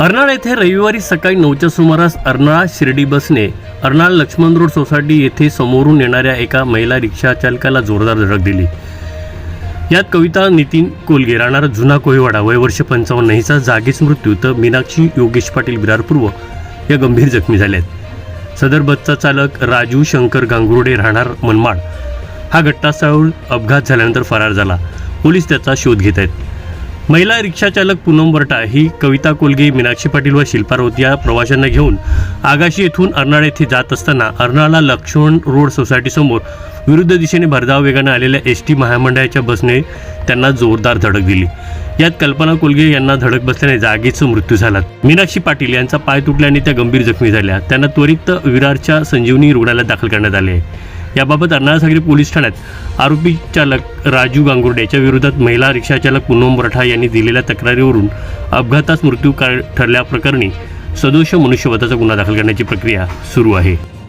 अर्नाळ येथे रविवारी सकाळी नऊच्या सुमारास अर्नाळा शिर्डी बसने अर्नाळ लक्ष्मण रोड सोसायटी येथे समोरून येणाऱ्या एका महिला रिक्षा चालकाला जोरदार धडक दिली. यात कविता नितीन कोलगे राहणार जुना कोळीवाडा वय वर्ष पंचावन्न हिचा जागीच मृत्यू तर मीनाक्षी योगेश पाटील विरारपूर्व या गंभीर जखमी झाल्या आहेत सदर बसचा चालक राजू शंकर गांगुर्डे राहणार मनमाड. हा घटनास्थळावर अपघात झाल्यानंतर फरार झाला. पोलीस त्याचा शोध घेत आहेत. महिला रिक्षाचालक पूनम बर्टा ही कविता कोलगे मीनाक्षी पाटील व शिल्पा या प्रवाशांना घेऊन आगाशी येथून अर्नाळ येथे जात असताना अर्नाळा लक्ष्मण रोड सोसायटीसमोर विरुद्ध दिशेने भरधाव वेगाने आलेल्या एस टी महामंडळाच्या बसने त्यांना जोरदार धडक दिली. यात कल्पना कोलगे यांना धडक बसल्याने जागीच मृत्यू झाला. मीनाक्षी पाटील यांचा पाय तुटल्याने त्या गंभीर जखमी झाल्या. त्यांना त्वरित विरारच्या संजीवनी रुग्णालयात दाखल करण्यात आले. आहे याबाबत अर्नाळासागरी पोलीस ठाण्यात आरोपी चालक राजू गांगुर्डे याच्या विरोधात महिला रिक्षाचालक पूनम बरठा यांनी दिलेल्या तक्रारीवरून अपघातात मृत्यू कार- ठरल्याप्रकरणी सदोष मनुष्यवधाचा गुन्हा दाखल करण्याची प्रक्रिया सुरू आहे.